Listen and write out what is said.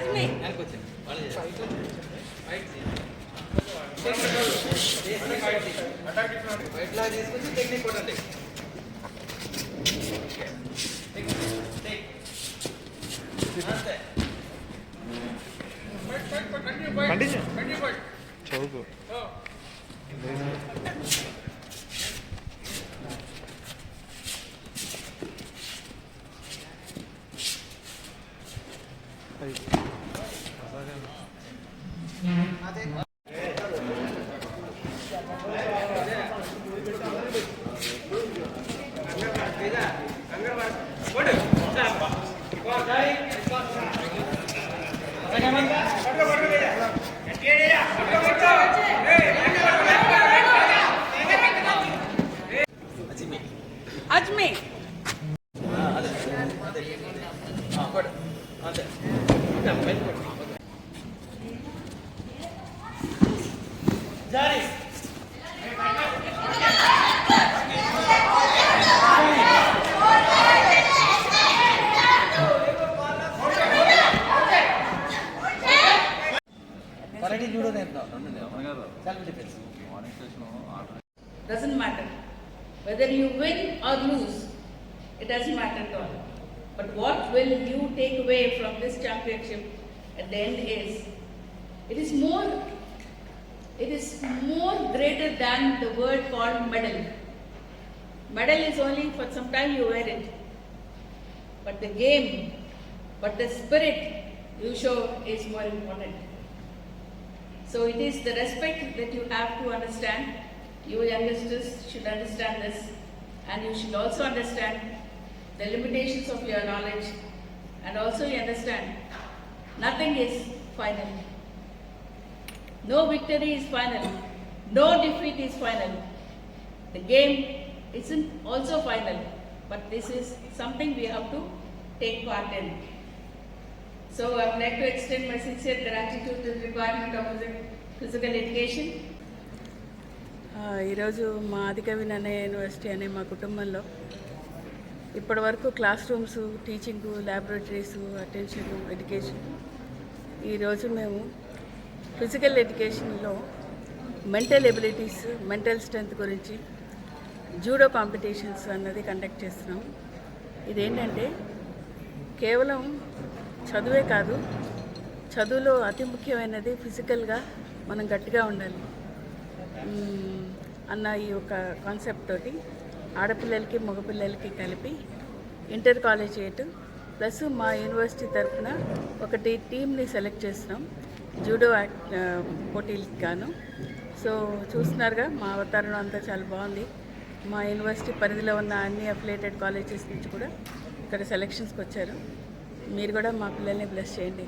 అజ్మే ఇట్లా తీసుకొచ్చి టెక్నిక్ కొట్టండి అంతే చదువుకో అజ్మే కొడు ಅಜ್ಮೆ ಅದೇ doesn't matter. Whether you win or lose, it doesn't matter at all. But what will you take away from this championship at the end is, it is more, it is more greater than the word called medal. Medal is only for some time you wear it. But the game, but the spirit you show is more important. So it is the respect that you have to understand. You youngsters should understand this and you should also understand the limitations of your knowledge and also you understand nothing is final. No victory is final. No defeat is final. The game isn't also final, but this is something we have to take part in. So I would like to extend my sincere gratitude to the Department of Physical Education. ఈరోజు మా ఆదికవి Nannaya university అనే మా కుటుంబంలో ఇప్పటి వరకు class rooms teaching laboratories attention education ఈరోజు మేము physical ఎడ్యుకేషన్లో మెంటల్ ఎబిలిటీస్ మెంటల్ స్ట్రెంగ్త్ గురించి జూడో కాంపిటీషన్స్ అన్నది కండక్ట్ చేస్తున్నాం ఇదేంటంటే కేవలం చదువే కాదు చదువులో అతి ముఖ్యమైనది ఫిజికల్గా మనం గట్టిగా ఉండాలి. అన్న ఈ ఒక కాన్సెప్ట్ తోటి ఆడపిల్లలకి మగపిల్లలకి కలిపి ఇంటర్ కాలేజ్ చేయటం ప్లస్ మా యూనివర్సిటీ తరఫున ఒకటి టీంని సెలెక్ట్ చేస్తున్నాం జూడో యాక్ట్ పోటీలకి గాను. సో చూస్తున్నారుగా మా అవతారం అంతా చాలా బాగుంది. మా యూనివర్సిటీ పరిధిలో ఉన్న అన్ని అఫిలేటెడ్ కాలేజెస్ నుంచి కూడా ఇక్కడ సెలెక్షన్స్కి వచ్చారు. మీరు కూడా మా పిల్లల్ని బ్లెస్ చేయండి.